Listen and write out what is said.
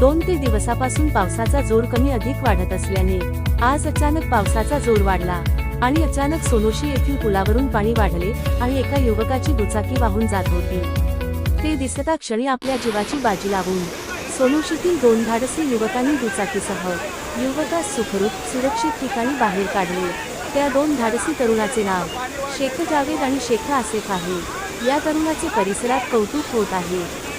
दोन ते दिवसापासून पावसाचा जोर कमी अधिक वाढत असल्याने आज अचानक पावसाचा जोर वाढला आणि अचानक सोनोशी येथील पुलावरून पाणी वाढले आणि एका युवकाची दुचाकी वाहून जात होती. ते दिसता क्षणी आपल्या जीवाची बाजी लावून सोनोशीतील दोन धाडसी युवकांनी दुचाकीसह युवकास सुखरूप सुरक्षित ठिकाणी बाहेर काढले. त्या दोन धाडसी तरुणाचे नाव शेख जावेद आणि शेख आसेफ आहे. या तरुणाचे परिसरात कौतुक होत आहे.